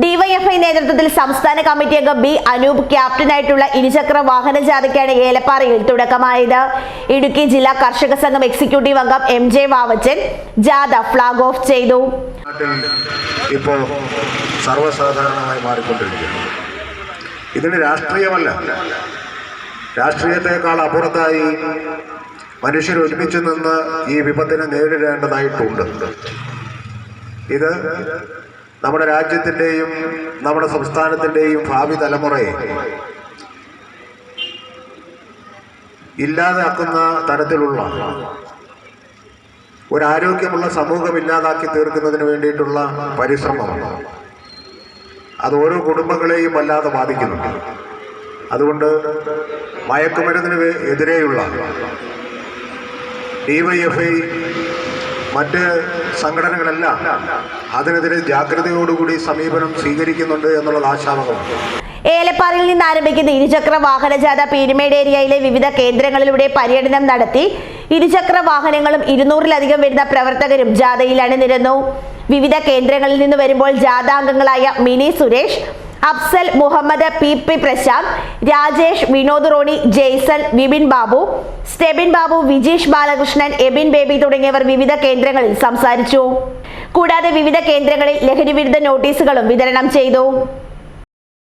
DYFI നേതൃത്വത്തിൽ സംസ്ഥാന committee അംഗം ബി അനൂപ് ക്യാപ്റ്റനായിട്ടുള്ള ഇരുചക്ര വാഹന ജാഥയ്ക്കാണ് ഏലപ്പാറയിൽ തുടക്കമായത്. ഇടുക്കി ജില്ലാ കർഷക സംഘം എക്സിക്യൂട്ടീവ് അംഗം എം ജെ വാവച്ചൻ ജാഥ ഫ്ളാഗ് ഓഫ് ചെയ്തു. ഇപ്പോൾ സർവസാധാരണമായി മാറിക്കൊണ്ടിരിക്കുന്നു ഇതിന് രാഷ്ട്രീയമല്ല. രാഷ്ട്രീയത്തെക്കാൾ അപ്പുറത്തായി മനുഷ്യർ ഒരുമിച്ച് നിന്ന് ഈ വിപത്തിനെ നേരിടേണ്ടതായിട്ടുണ്ട്. ഇത് നമ്മുടെ രാജ്യത്തിന്റെയും നമ്മുടെ സംസ്ഥാനത്തിന്റെയും ഭാവി തലമുറയെ ഇല്ലാതാക്കുന്ന തരത്തിലുള്ള ഒരു ആരോഗ്യമുള്ള സമൂഹം ഇല്ലാതാക്കി തീർക്കുന്നതിന് വേണ്ടിയിട്ടുള്ള പരിശ്രമമാണ് അത് ഓരോ കുടുംബങ്ങളെയും വല്ലാതെ ബാധിക്കുന്നുണ്ട് അതുകൊണ്ട് മയക്കുമരുന്നിന് എതിരെയുള്ള ഡിവൈഎഫ്ഐ മറ്റ് സംഘടനകളെല്ലാം അതിനെതിരെ ജാഗ്രതയോടുകൂടി സമീപനം സ്വീകരിക്കുന്നുണ്ട് എന്നുള്ളത് ആശാവകമാണ് ഏലപ്പാറയിൽ നിന്ന് ആരംഭിക്കുന്ന ഇരുചക്ര വാഹന ജാഥ പീരുമേട് ഏരിയയിലെ വിവിധ കേന്ദ്രങ്ങളിലൂടെ പര്യടനം നടത്തി. ഇരുചക്ര വാഹനങ്ങളും ഇരുന്നൂറിലധികം വരുന്ന പ്രവർത്തകരും ജാഥയിൽ അണിനിരന്നു വിവിധ കേന്ദ്രങ്ങളിൽ നിന്ന് വരുമ്പോൾ ജാഥാംഗങ്ങളായ മിനി സുരേഷ് അഫ്സൽ മുഹമ്മദ് പി പി പ്രശാന്ത് രാജേഷ് വിനോദ് റോണി ജെയ്സൺ വിപിൻ ബാബു സ്റ്റെബിൻ ബാബു വിജീഷ് ബാലകൃഷ്ണൻ എബിൻ ബേബി തുടങ്ങിയവർ വിവിധ കേന്ദ്രങ്ങളിൽ സംസാരിച്ചു. കൂടാതെ വിവിധ കേന്ദ്രങ്ങളിൽ ലഹരി വിരുദ്ധ നോട്ടീസുകളും വിതരണം ചെയ്തു.